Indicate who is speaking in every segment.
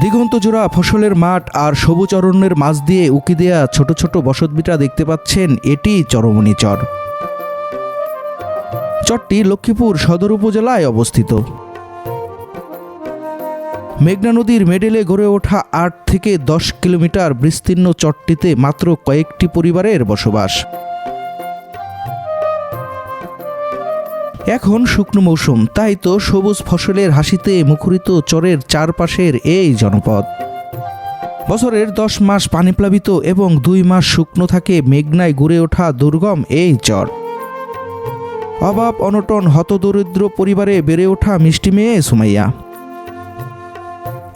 Speaker 1: দিগন্ত জোড়া ফসলের মাঠ আর সবুজ অরণ্যের মাঝ দিয়ে উকি দেয়া ছোট ছোট বসতভিটা দেখতে পাচ্ছেন এটি চরমণি চর চরটি লক্ষ্মীপুর সদর উপজেলায় অবস্থিত। মেঘনা নদীর মেডেলে গড়ে ওঠা আট থেকে দশ কিলোমিটার বিস্তীর্ণ চরটিতে মাত্র কয়েকটি পরিবারের বসবাস। এখন শুকনো মৌসুম, তাই তো সবুজ ফসলের হাসিতে মুখরিত চরের চারপাশের এই জনপদ। বছরের দশ মাস পানিপ্লাবিত এবং দুই মাস শুকনো থাকে মেঘনায় গড়ে ওঠা দুর্গম এই চর। অভাব, অনটন, হতদরিদ্র পরিবারে বেড়ে ওঠা মিষ্টি মেয়ে সুমাইয়া।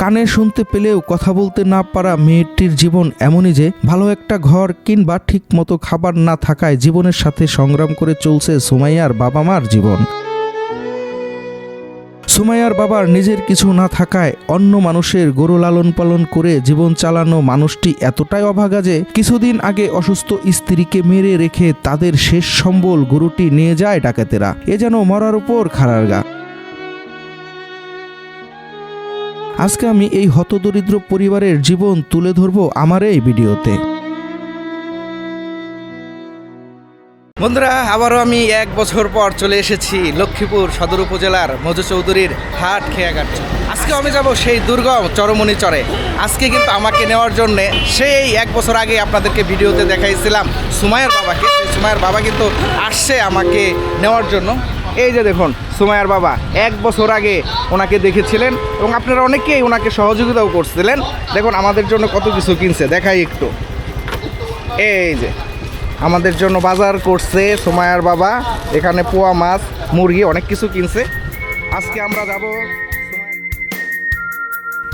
Speaker 1: কানে শুনতে পেলেও কথা বলতে না পারা মেয়েটির জীবন এমনই যে ভালো একটা ঘর কিংবা ঠিক মতো খাবার না থাকায় জীবনের সাথে সংগ্রাম করে চলছে সুমাইয়ার বাবা মার জীবন। সুমাইয়ার বাবার নিজের কিছু না থাকায় অন্য মানুষের গরু লালন পালন করে জীবন চালানো মানুষটি এতটাই অভাগা যে কিছুদিন আগে অসুস্থ স্ত্রীকে মেরে রেখে তাদের শেষ সম্বল গরুটি নিয়ে যায় ডাকাতেরা। এ যেন মরার উপর খাড়ার গা। আজকে আমি এই হতদরিদ্র পরিবারের জীবন তুলে ধরব আমার এই ভিডিওতে।
Speaker 2: বন্ধুরা, আবারও আমি এক বছর পর চলে এসেছি লক্ষ্মীপুর সদর উপজেলার মজু চৌধুরীর হাট খেয়াঘাট। আজকে আমি যাব সেই দুর্গম চরমণি চরে। আজকে কিন্তু আমাকে নেওয়ার জন্য সেই এক বছর আগে আপনাদেরকে ভিডিওতে দেখাইছিলাম সুমায়ের বাবাকে। সুমায়ের বাবা কিন্তু আসছে আমাকে নেওয়ার জন্য। এই যে দেখুন সুমায়ার বাবা, এক বছর আগে ওনাকে দেখেছিলেন এবং আপনারা অনেকেই ওনাকে সহযোগিতাও করছিলেন। দেখুন, আমাদের জন্য কত কিছু কিনছে, দেখাই একটু। এই যে, আমাদের জন্য বাজার করছে সোমায়ার বাবা, এখানে পোয়া মাছ, মুরগি অনেক কিছু কিনছে। আজকে আমরা যাব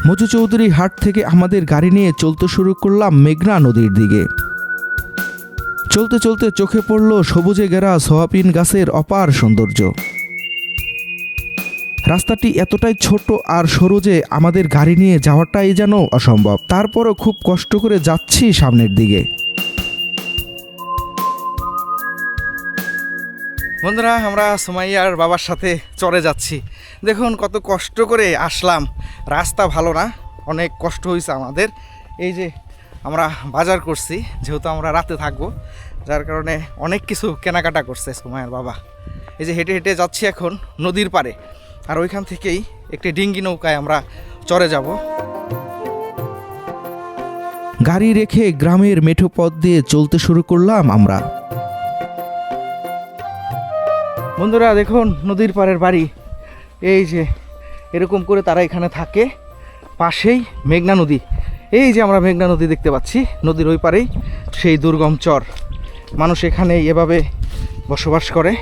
Speaker 1: মজু চৌধুরী হাট থেকে আমাদের গাড়ি নিয়ে চলতে শুরু করলাম মেঘনা নদীর দিকে। চলতে চলতে চোখে পড়ল সবুজে ঘেরা সোয়াবিন গাছের অপার সৌন্দর্য। রাস্তাটি এতটাই ছোট আর সরু যে আমাদের গাড়ি নিয়ে যাওয়াটাই যেন অসম্ভব। তারপরও খুব কষ্ট করে যাচ্ছি সামনের দিকে।
Speaker 2: বন্ধুরা, আমরা সোমাইয়ার বাবার সাথে চড়ে যাচ্ছি। দেখুন কত কষ্ট করে আসলাম। রাস্তা ভালো না, অনেক কষ্ট হয়েছে আমাদের। এই যে আমরা বাজার করছি, যেহেতু আমরা রাতে থাকব, যার কারণে অনেক কিছু কেনাকাটা করছে সোমাইয়ার বাবা। এই যে হেঁটে হেঁটে যাচ্ছি এখন নদীর পারে আর ওইখান থেকেই একটি ডিঙ্গি নৌকায় আমরা চড়ে যাব।
Speaker 1: গাড়ি রেখে গ্রামের মেঠো পথ দিয়ে চলতে শুরু করলাম আমরা।
Speaker 2: বন্ধুরা, দেখুন নদীর পাড়ের বাড়ি। এই যে এরকম করে তারা এখানে থাকে, পাশেই মেঘনা নদী। এই যে আমরা মেঘনা নদী দেখতে পাচ্ছি, নদীর ওই পারেই সেই দুর্গম চর। মানুষ এখানে এভাবে বসবাস করে।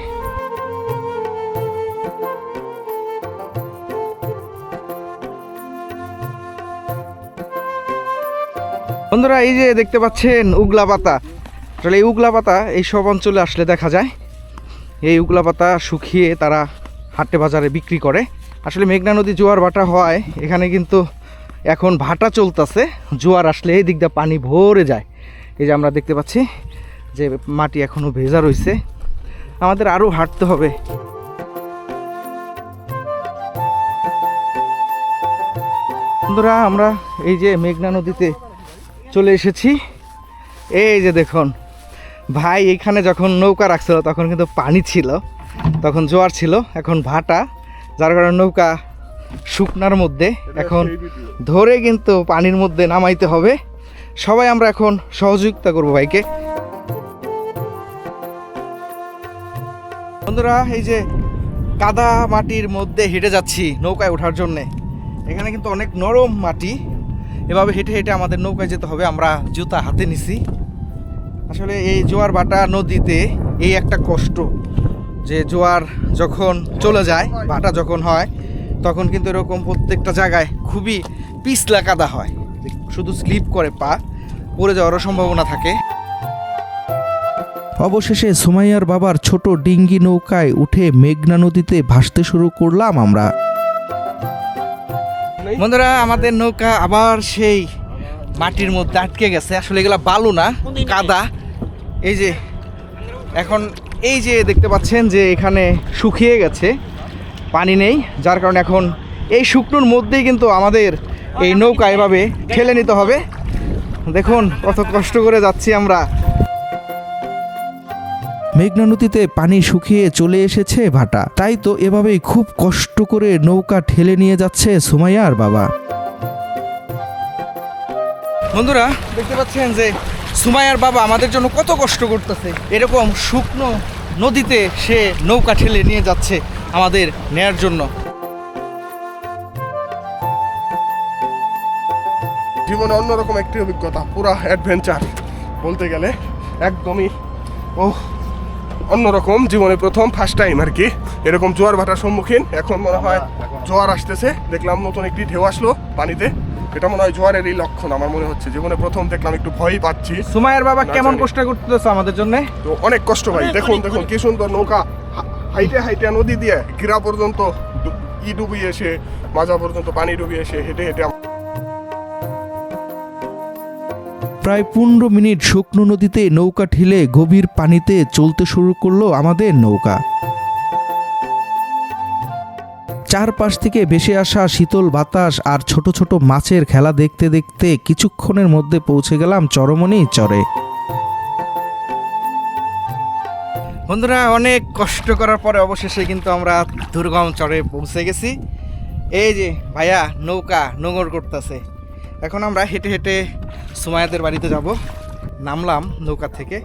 Speaker 2: বন্ধুরা, এই যে দেখতে পাচ্ছেন উগলা পাতা। আসলে এই উগলা পাতা এই সব অঞ্চলে আসলে দেখা যায়। এই উগলা পাতা শুকিয়ে তারা হাটে বাজারে বিক্রি করে। আসলে মেঘনা নদী জোয়ার ভাটা হয় এখানে কিন্তু এখন ভাটা চলতেছে, জোয়ার আসলে এই দিক দিয়ে পানি ভরে যায়। এই যে আমরা দেখতে পাচ্ছি যে মাটি এখনও ভেজা রয়েছে। আমাদের আরও হাঁটতে হবে। বন্ধুরা, আমরা এই যে মেঘনা নদীতে চলে এসেছি। এই যে দেখুন, ভাই এখানে যখন নৌকা রাখছিল তখন কিন্তু পানি ছিল, তখন জোয়ার ছিল, এখন ভাটা, যার কারণে নৌকা শুকনার মধ্যে। এখন ধরে কিন্তু পানির মধ্যে নামাইতে হবে। সবাই আমরা এখন সহযোগিতা করব ভাইকে। বন্ধুরা এই যে কাদা মাটির মধ্যে হেঁটে যাচ্ছি নৌকায় ওঠার জন্যে। এখানে কিন্তু অনেক নরম মাটি। এভাবে হেঁটে হেঁটে আমাদের নৌকায় যেতে হবে। আমরা জুতা হাতে নিছি। আসলে এই জোয়ার বাটা নদীতে এই একটা কষ্ট যে জোয়ার যখন চলে যায় বাটা যখন হয় তখন কিন্তু এরকম প্রত্যেকটা জায়গায় খুবই পিছলা কাদা হয়। শুধু স্লিপ করে পা পড়ে যাওয়ারও সম্ভাবনা থাকে।
Speaker 1: অবশেষে সুমাইয়ার বাবার ছোট ডিঙ্গি নৌকায় উঠে মেঘনা নদীতে ভাসতে শুরু করলাম আমরা।
Speaker 2: বন্ধুরা আমাদের নৌকা আবার সেই মাটির মধ্যে আটকে গেছে। আসলে এগুলা বালু না কাদা। এই যে এখন এই যে দেখতে পাচ্ছেন যে এখানে শুকিয়ে গেছে। পানি নেই যার কারণে এখন এই শুকনোর মধ্যেই কিন্তু আমাদের এই নৌকা এভাবে ঠেলে নিতে হবে। দেখুন কত কষ্ট করে যাচ্ছি আমরা।
Speaker 1: মেঘনা নদীতে পানি শুকিয়ে চলে এসেছে ভাটা। তাই তো এভাবেই খুব কষ্ট করে নৌকা ঠেলে নিয়ে যাচ্ছে সুমাইয়ার বাবা।
Speaker 2: বন্ধুরা দেখতে পাচ্ছেন যে সুমাইয়ার বাবা আমাদের জন্য কত কষ্ট করতেছে। এরকম শুকনো নদীতে সে নৌকা ঠেলে নিয়ে যাচ্ছে। আমাদের নেয়ার জন্য।
Speaker 3: জীবনে অন্যরকম একটি অভিজ্ঞতা পুরা অ্যাডভেঞ্চার বলতে গেলে একদমই ও অন্যরকম জীবনে প্রথম ফার্স্ট টাইম আর কি। এরকম জোয়ার ভাটার সম্মুখীন এখন মনে হয় জোয়ার আসতেছে দেখলাম নতুন একটি ঢেউ আসলো পানিতে। এটা মনে হয় জোয়ারের এই লক্ষণ আমার মনে হচ্ছে। জীবনে প্রথম দেখলাম একটু ভয় পাচ্ছি।
Speaker 2: সুমাইয়ার বাবা কেমন কষ্ট করতেছে আমাদের জন্য?
Speaker 3: তো অনেক কষ্ট ভাই দেখুন দেখুন কি সুন্দর নৌকা। হাইটে হাইটে নদী দিয়ে গিরা পর্যন্ত ই ডুবিয়ে এসে, মাজা পর্যন্ত পানি ডুবিয়ে এসে হেঁটে হেঁটে
Speaker 1: প্রায় পনেরো মিনিট শুকনো নদীতে নৌকা ঠেলে গভীর পানিতে চলতে শুরু করল আমাদের নৌকা। চারপাশ থেকে ভেসে আসা শীতল বাতাস আর ছোট ছোট মাছের খেলা দেখতে দেখতে কিছুক্ষণের মধ্যে পৌঁছে গেলাম চরমনি চরে।
Speaker 2: বন্ধুরা, অনেক কষ্ট করার পরে অবশেষে কিন্তু আমরা দুর্গম চরে পৌঁছে গেছি। এই যে ভাইয়া, নৌকা নোঙর করতেছে। এখন আমরা হেঁটে হেঁটে সুমায়াদের বাড়িতে যাব। নামলাম নৌকা থেকে।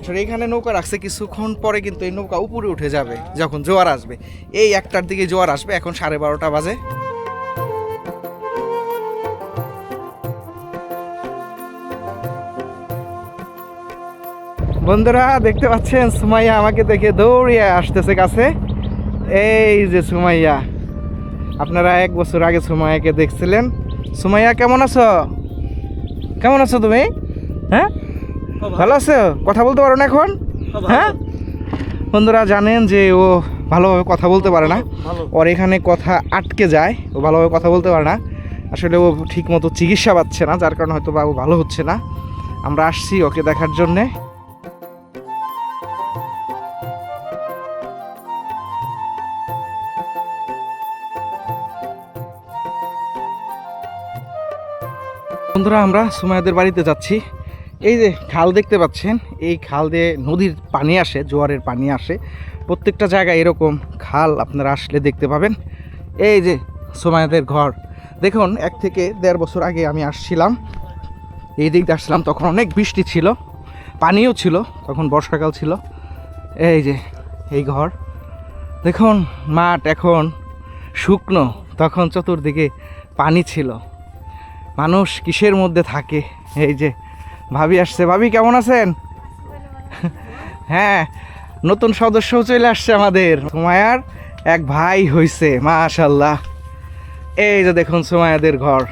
Speaker 2: আসলে এখানে নৌকা রাখছে, কিছুক্ষণ পরে কিন্তু এই নৌকা উপরে উঠে যাবে, যখন জোয়ার আসবে। এই একটার দিকে জোয়ার আসবে, এখন সাড়ে বারোটা বাজে। বন্ধুরা দেখতে পাচ্ছেন? সুমাইয়া আমাকে দেখে দৌড়িয়ে আসতেছে কাছে। এই যে সুমাইয়া আপনারা এক বছর আগে সুমাইয়াকে দেখছিলেন। সুমাইয়া কেমন আছো? কেমন আছো তুমি? হ্যাঁ? ভালো আছো? কথা বলতে পারো না এখন? হ্যাঁ? বন্ধুরা জানেন যে ও ভালোভাবে কথা বলতে পারে না। ওর এখানে কথা আটকে যায় ও ভালোভাবে কথা বলতে পারে না। আসলে ও ঠিক মতো চিকিৎসা পাচ্ছে না যার কারণে হয়তো বা ও ভালো হচ্ছে না। আমরা আসছি ওকে দেখার জন্যে। বন্ধুরা, আমরা সুমায়াদের বাড়িতে যাচ্ছি। এই যে খাল দেখতে পাচ্ছেন, এই খাল দিয়ে নদীর পানি আসে, জোয়ারের পানি আসে। প্রত্যেকটা জায়গায় এরকম খাল আপনারা আসলে দেখতে পাবেন। এই যে সুমায়াদের ঘর। দেখুন, এক থেকে দেড় বছর আগে আমি আসছিলাম। এই দিক দিয়ে আসছিলাম, তখন অনেক বৃষ্টি ছিল, পানিও ছিল, তখন বর্ষাকাল ছিল। এই যে, এই ঘর। দেখুন, মাঠ এখন শুকনো, তখন চতুর্দিকে পানি ছিল। মানুষ কিসের মধ্যে থাকে? এই যে ভাবি আসছে। ভাবি, কেমন আছেন? হ্যাঁ নতুন সদস্যও চলে আসছে আমাদের। সুমায়ার এক ভাই হইছে মাশাল্লাহ এই যে দেখুন সুমায়াদের ঘর।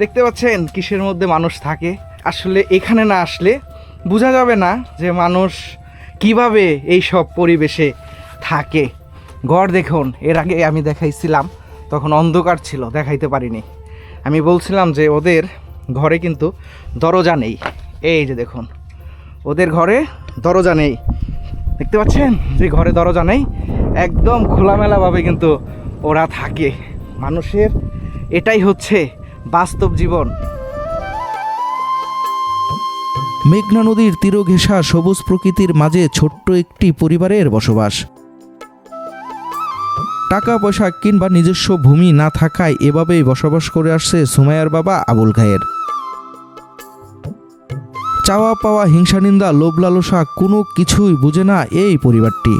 Speaker 2: দেখতে পাচ্ছেন কিসের মধ্যে মানুষ থাকে? আসলে এখানে না আসলে বোঝা যাবে না যে মানুষ কীভাবে এই সব পরিবেশে থাকে। ঘর দেখুন, এর আগে আমি দেখাইছিলাম, তখন অন্ধকার ছিল, দেখাইতে পারিনি। আমি বলছিলাম যে ওদের ঘরে কিন্তু দরজা নেই। এই যে দেখুন, ওদের ঘরে দরজা নেই। দেখতে পাচ্ছেন? যে ঘরে দরজা নেই, একদম খোলামেলাভাবে কিন্তু ওরা থাকে। মানুষের এটাই হচ্ছে বাস্তব জীবন।
Speaker 1: মেঘনা নদীর তীর ঘেঁষা সবুজ প্রকৃতির মাঝে ছোট্ট একটি পরিবারের বসবাস। টাকা পয়সা কিংবা নিজস্ব ভূমি না থাকায় এভাবেই বসবাস করে আসছে সুমাইয়ার বাবা আবুল খায়ের। চাওয়া পাওয়া হিংসা, নিন্দা, লোভ, লালসা কোনো কিছুই বুঝে না এই পরিবারটি।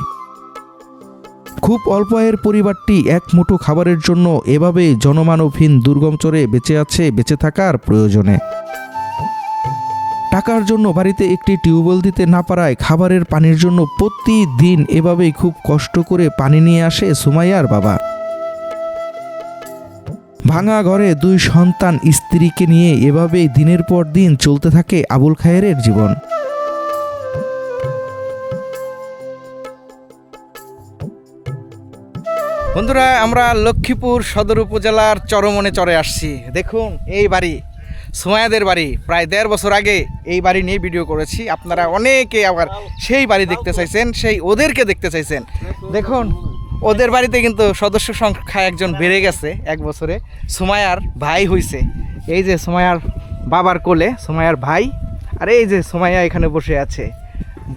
Speaker 1: খুব অল্প আয়ের পরিবারটি এক মুঠো খাবারের জন্য এভাবেই জনমানবহীন দুর্গম চরে বেঁচে আছে, বেঁচে থাকার প্রয়োজনে। টাকার জন্য বাড়িতে একটি টিউবওয়েল দিতে না পারায় খাবারের পানির জন্য প্রতিদিন এভাবেই খুব কষ্ট করে পানি নিয়ে আসে সুমাইয়ার বাবা। ভাঙা ঘরে দুই সন্তান স্ত্রীকে নিয়ে এভাবেই দিনের পর দিন চলতে থাকে আবুল খায়েরের জীবন।
Speaker 2: বন্ধুরা, আমরা লক্ষ্মীপুর সদর উপজেলার চরমনে চরে আসছি। দেখুন, এই বাড়ি। সুমায়াদের বাড়ি। প্রায় দেড় বছর আগে এই বাড়ি নিয়ে ভিডিও করেছি। আপনারা অনেকে আবার সেই বাড়ি দেখতে চাইছেন সেই ওদেরকে দেখতে চাইছেন। দেখুন ওদের বাড়িতে কিন্তু সদস্য সংখ্যা একজন বেড়ে গেছে এক বছরে। সুমায়ার ভাই হইছে। এই যে সুমায়ার বাবার কোলে সুমায়ার ভাই আর এই যে সুমাইয়া এখানে বসে আছে।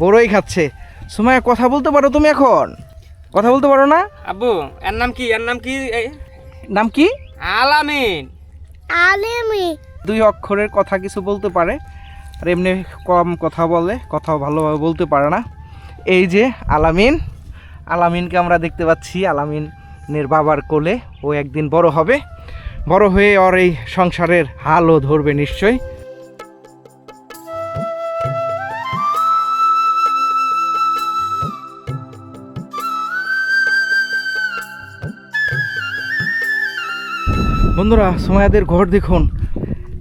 Speaker 2: বড়ই খাচ্ছে। সুমাইয়া কথা বলতে পারো তুমি এখন? কথা বলতে পারো না?
Speaker 4: আব্বু এর নাম কি? এর নাম কি? এই,
Speaker 2: নাম কি?
Speaker 4: আলামিন।
Speaker 5: আলেমি।
Speaker 2: দুই অক্ষরের কথা কিছু বলতে পারে, আর এমনি কম কথা বলে, কথাও ভালোভাবে বলতে পারে না। এই যে আলামিন, আলামিনকে আমরা দেখতে পাচ্ছি, আলামিনের বাবার কোলে ও একদিন বড় হবে। বড় হয়ে ওর এই সংসারের হালও ধরবে নিশ্চয়ই। বন্ধুরা সোমায়াদের ঘর দেখুন।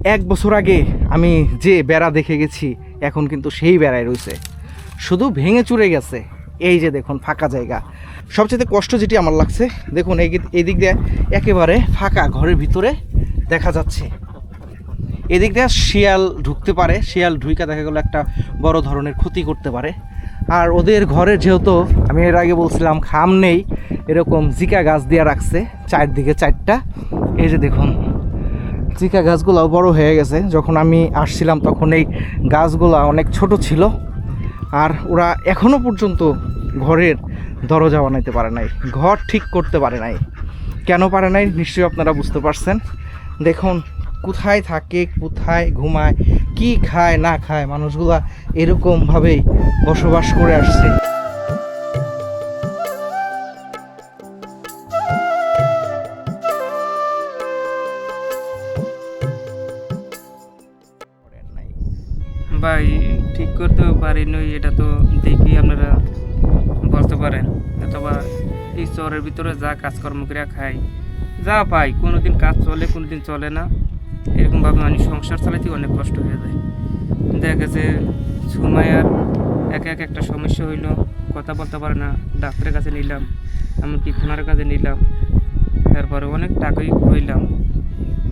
Speaker 2: এক বছর আগে আমি যে বেড়া দেখে গেছি, এখন কিন্তু সেই বেড়ায় রয়েছে। শুধু ভেঙে চুরে গেছে। এই যে দেখুন, ফাঁকা জায়গা। সবচেয়ে কষ্ট যেটি আমার লাগছে, দেখুন, এই এই দিক দিয়ে একেবারে ফাঁকা ঘরের ভিতরে দেখা যাচ্ছে। এদিক দিয়ে শিয়াল ঢুকতে পারে, শিয়াল ঢুইকা দেখা গেলো একটা বড় ধরনের ক্ষতি করতে পারে। আর ওদের ঘরে যেহেতু, আমি এর আগে বলছিলাম, খাম নেই, এরকম জিকা গাছ দিয়ে রাখছে, চারদিকে চারটা। এই যে দেখুন জিকা গাছগুলো বড় হয়ে গেছে। যখন আমি আসছিলাম তখন এই গাছগুলো অনেক ছোট ছিল আর ওরা এখনও পর্যন্ত ঘরের দরজা বানাইতে পারে নাই, ঘর ঠিক করতে পারে নাই। কেন পারে নাই নিশ্চয়ই আপনারা বুঝতে পারছেন। দেখুন, কোথায় থাকে, কোথায় ঘুমায়, কি খায়, না খায় মানুষগুলা এরকমভাবেই বসবাস করে আসছে।
Speaker 4: ঠিক করতে পারি নই এটা তো দেখি আপনারা বলতে পারেন। অথবা এই শহরের ভিতরে যা কাজকর্ম করে খাই, যা পাই কোনো দিন কাজ চলে কোনো দিন চলে না। এরকমভাবে মানুষ সংসার চালাতে অনেক কষ্ট হয়ে যায়। দেখা গেছে সুমায়ার এক এক একটা সমস্যা হইল, কথা বলতে পারে না, ডাক্তারের কাছে নিলাম, এমনকি খুনার কাছে নিলাম, তারপরে অনেক টাকাই হইলাম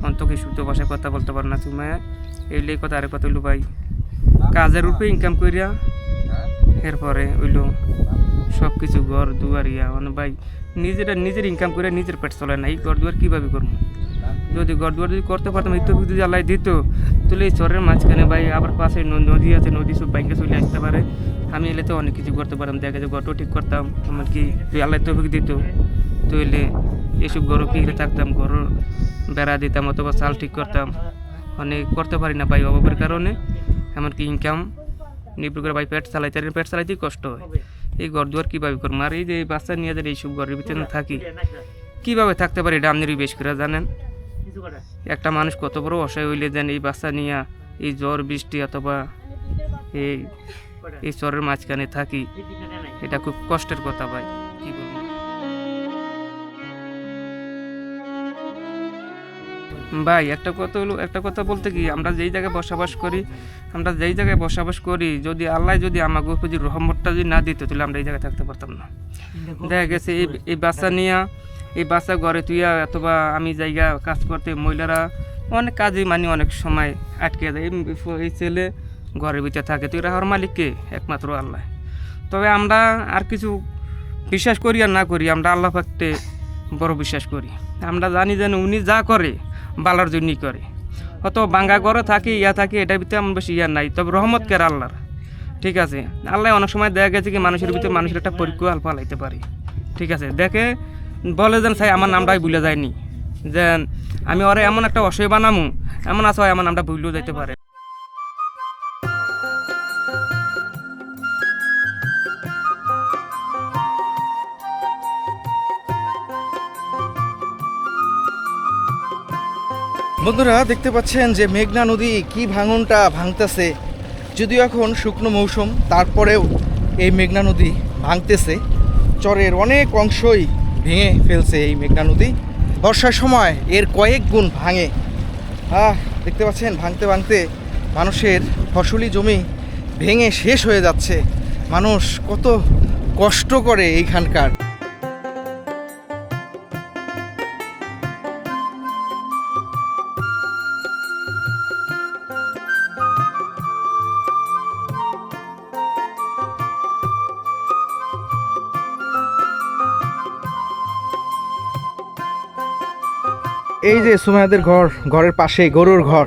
Speaker 4: অন্তকে শুদ্ধ ভাষায় কথা বলতে পারে না সুমায়া এইলে কথা আরেক কথা হইল ভাই কাজের উপরে ইনকাম করিয়া এরপরে হইল সব কিছু ঘর দুয়ার ইয়া মানে ভাই, নিজেরা নিজের ইনকাম করে নিজের পেট চলে না। এই ঘর দুয়ার কীভাবে করব? যদি ঘর দুয়ার যদি করতে পারতাম, এই তো যদি আল্লাহ দিত, তাহলে এই চরের মাঝখানে ভাই আবার পাশে নদী আছে, নদী সব ব্যাংকে চলে আসতে পারে। আমি এলে তো অনেক কিছু করতে পারতাম, দেখা যায় ঘরটাও ঠিক করতাম এমনকি তুই আল্লাহ তৌফিক দিত তো এলে এসব গরু কিনে থাকতাম গরু বেড়া দিতাম, অথবা চাল ঠিক করতাম। অনেক করতে পারি না ভাই অভাবের কারণে। এমনকি ইনকাম নির্ভর করে ভাই পেট চালাইতে না, পেট চালাইতেই কষ্ট হয়। এই ঘর দুয়ার কীভাবে করব? আর এই যে বাচ্চা নিয়ে যাদের এইসব ঘরের ভিতরে থাকি কীভাবে থাকতে পারি? এটা আপনারই বেশ করে জানেন। একটা মানুষ কত বড় অসহায় হইলে যেন এই বাচ্চা নিয়ে এই জ্বর বৃষ্টি অথবা এই এই চরের মাঝখানে থাকি এটা খুব কষ্টের কথা ভাই। ভাই একটা কথা হলো একটা কথা বলতে কি আমরা যেই জায়গায় বসবাস করি আমরা যেই জায়গায় বসবাস করি যদি আল্লাহ যদি আমাকে যদি রহমতটা যদি না দিত তাহলে আমরা এই জায়গায় থাকতে পারতাম না। দেখা গেছে এই এই বাচ্চা নিয়ে এই বাচ্চা ঘরে তুইয়া অথবা আমি জায়গা কাজ করতে মহিলারা অনেক কাজে মানে অনেক সময় আটকে যায়। এই- এই ছেলে ঘরের ভিতরে থাকে তুই রাহার মালিককে একমাত্র আল্লাহ। তবে আমরা আর কিছু বিশ্বাস করি আর না করি আমরা আল্লাহ পাকতে বড় বিশ্বাস করি। আমরা জানি যেন উনি যা করে বালার জন্যই করে। অত বাঙ্গা ঘরে থাকি, ইয়া থাকি, এটার ভিতরে এমন বেশি ইয়া নাই। তবে রহমত কের আল্লাহর। ঠিক আছে? আল্লাহ অনেক সময় দেখা গেছে কি মানুষের ভিতরে মানুষের একটা পরীক্ষা আলফা লাইতে পারে। ঠিক আছে? দেখে বলে যেন সাই আমার নামটাই ভুলে যায়নি। যে আমি ওরে এমন একটা অসহায় বানামু, এমন আছে এমন আমার নামটা ভুলেও যাইতে পারে।
Speaker 2: বন্ধুরা, দেখতে পাচ্ছেন যে মেঘনা নদী কি ভাঙনটা ভাঙতেছে। যদিও এখন শুকনো মৌসুম, তারপরেও এই মেঘনা নদী ভাঙতেছে। চরের অনেক অংশই ভেঙে ফেলছে এই মেঘনা নদী। বর্ষার সময় এর কয়েক গুণ ভাঙে। আহ, দেখতে পাচ্ছেন, ভাঙতে ভাঙতে মানুষের ফসলি জমি ভেঙে শেষ হয়ে যাচ্ছে। মানুষ কত কষ্ট করে এইখানকার। এই যে সুমায়াদের ঘর, ঘরের পাশে গরুর ঘর,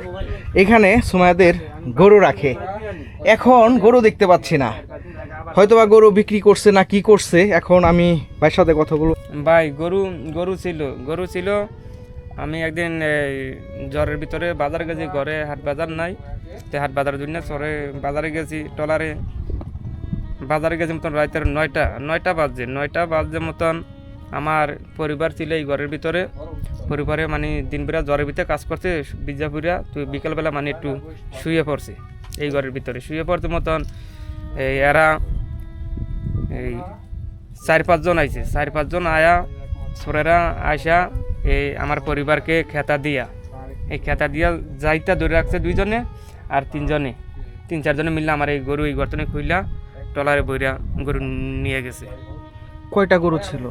Speaker 2: এখানে সুমায়াদের গরু রাখে। এখন গরু দেখতে পাচ্ছি না। হয়তোবা গরু বিক্রি করছে না কি করছে, এখন আমি ভাইয়ের সাথে কথা বলব।
Speaker 4: ভাই, গরু গরু ছিল গরু ছিল। আমি একদিন জ্বরের ভিতরে বাজার গেছি, ঘরে হাট বাজার নাই। তো হাট বাজার জন্য চরে বাজারে গেছি টলারে বাজারে গেছি মতন রাতের নয়টা নয়টা বাজছে নয়টা বাজছে মতন। আমার পরিবার ছিল এই ঘরের ভিতরে। পরিবারে মানে দিনবেলা জ্বরের ভিতরে কাজ করছে বিজাপুরা তো বিকালবেলা মানে একটু শুয়ে পড়ছে এই ঘরের ভিতরে। শুয়ে পড়তে মতন, এই এরা এই চার পাঁচজন আইছে। চার পাঁচজন আয়া সোরেরা আইসা, এই আমার পরিবারকে খেতা দিয়া। এই খেতা দিয়া যাইতা ধরে রাখছে দুইজনে আর তিনজনে। তিন চারজনে মিললে আমার এই গরু এই গর্তনে খুইলা টলারে বইরা গরু নিয়ে গেছে।
Speaker 2: কয়টা গরু ছিল?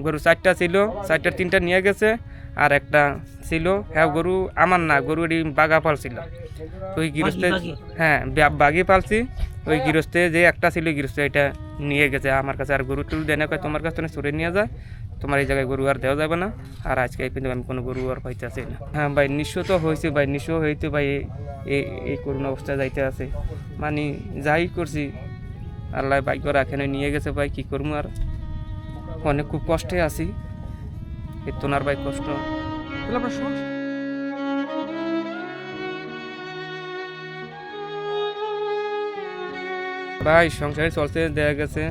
Speaker 4: গরু চারটা ছিল চারটার তিনটা নিয়ে গেছে আর একটা ছিল হ্যাঁ গরু আমার না গরু এটি বাঘা পালছিল ওই গৃহস্থে হ্যাঁ বা- বাগি পালছি। ওই গৃহস্থে যে একটা ছিল গৃহস্থ এটা নিয়ে গেছে। আমার কাছে আর গরু টুরু দেয় না কয় তোমার কাছ থেকে সরে নিয়ে যায় তোমার এই জায়গায় গরু আর দেওয়া যাবে না। আর আজকে এই পর্যন্ত আমি কোনো গরু আর পাইতে আসি না। হ্যাঁ ভাই নিঃস্ব তো হয়েছে ভাই নিঃস্ব হইতে ভাই এই- এই এই করুণ অবস্থায় যাইতে আছে। মানে যাই করছি আল্লাহ বাইক রাখেন নিয়ে গেছে ভাই কী করব আর? অনেক খুব কষ্টে আছি। এই তোনার ভাই কষ্ট। ভাই, সংসারে চলতে দেয়া গেছে।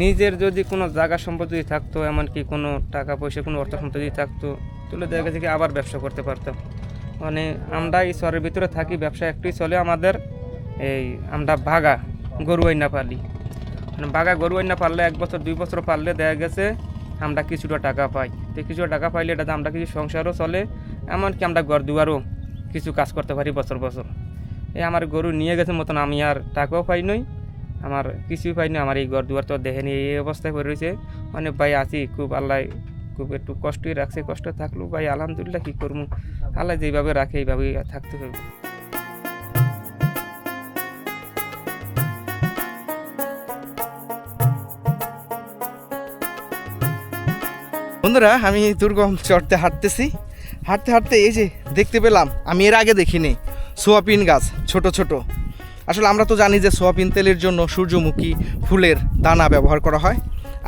Speaker 4: নিজের যদি কোনো জায়গা সম্পদ যদি থাকতো, এমনকি কোনো টাকা পয়সা, কোনো অর্থ সম্পদ যদি থাকতো, তাহলে দেখা গেছে কি আবার ব্যবসা করতে পারতাম। মানে আমরা এই শহরের ভিতরে থাকি, ব্যবসা একটুই চলে আমাদের এই আমরা ভাগা, গরু না পালি। মানে বাগা গরু না পারলে এক বছর, দুই বছর পারলে দেখা গেছে, আমরা কিছুটা টাকা পাই। তো কিছুটা টাকা পাইলে এটাতে আমরা কিছু সংসারও চলে, এমনকি আমরা ঘর দুয়ারও কিছু কাজ করতে পারি বছর বছর। এই আমার গরু নিয়ে গেছে মতন আমি আর টাকাও পাই নই, আমার কিছুই পাই পাইনি আমার এই ঘর দুয়ার তো দেখেনি এই অবস্থায় পড়ে রয়েছে। মানে ভাই আছি, খুব আল্লাহ খুব একটু কষ্টই রাখছে, কষ্ট থাকল ভাই আলহামদুলিল্লাহ কী করব? আল্লাহ যেভাবে রাখে, এইভাবেই থাকতে হবে।
Speaker 2: বন্ধুরা, আমি দুর্গম চড়তে হাঁটতেছি। হাঁটতে হাঁটতে এই যে দেখতে পেলাম, আমি এর আগে দেখিনি, সোয়াবিন গাছ, ছোট ছোট। আসলে আমরা তো জানি যে সোয়াবিন তেলের জন্য সূর্যমুখী ফুলের দানা ব্যবহার করা হয়।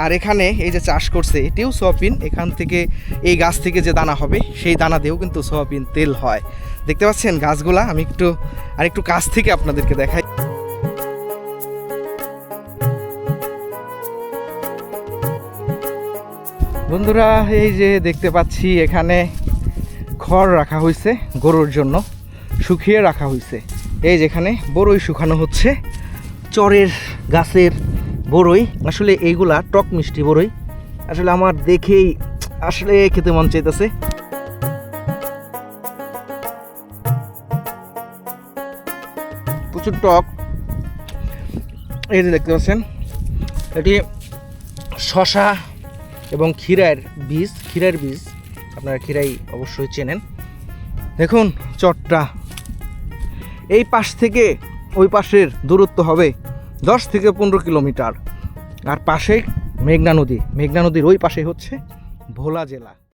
Speaker 2: আর এখানে এই যে চাষ করছে, এটিও সোয়াবিন, এখান থেকে এই গাছ থেকে যে দানা হবে, সেই দানা দিয়েও কিন্তু সোয়াবিন তেল হয়। দেখতে পাচ্ছেন গাছগুলা, আমি একটু আর একটু কাছ থেকে আপনাদেরকে দেখাই। বন্ধুরা, এই যে দেখতে পাচ্ছি, এখানে খড় রাখা হয়েছে গরুর জন্য, শুকিয়ে রাখা হয়েছে এই যেখানে বড়ই শুকানো হচ্ছে, চরের গাছের বড়ই আসলে এইগুলা টক মিষ্টি বড়ই আসলে আমার দেখেই, আসলে খেতে মন চাইতেছে। প্রচুর টক। এই যে দেখতে পাচ্ছেন, এটি শশা এবং ক্ষীরার বীজ ক্ষীরার বীজ আপনারা ক্ষীরাই অবশ্যই চেনেন। দেখুন চটটা। এই পাশ থেকে ওই পাশের দূরত্ব হবে দশ থেকে পনেরো কিলোমিটার। আর পাশে মেঘনা নদী। মেঘনা নদীর ওই পাশে হচ্ছে ভোলা জেলা।